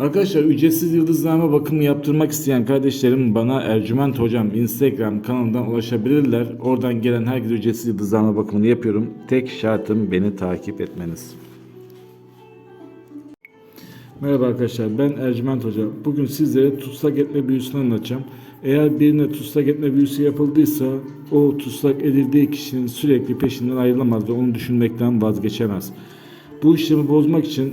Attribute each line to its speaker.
Speaker 1: Arkadaşlar ücretsiz yıldızlama bakımı yaptırmak isteyen kardeşlerim bana Ercüment Hocam Instagram kanalından ulaşabilirler. Oradan gelen herkese ücretsiz yıldızlama bakımını yapıyorum. Tek şartım beni takip etmeniz. Merhaba arkadaşlar ben Ercüment Hoca. Bugün sizlere tutsak etme büyüsünü anlatacağım. Eğer birine tutsak etme büyüsü yapıldıysa o tutsak edildiği kişinin sürekli peşinden ayrılamaz ve onu düşünmekten vazgeçemez. Bu işlemi bozmak için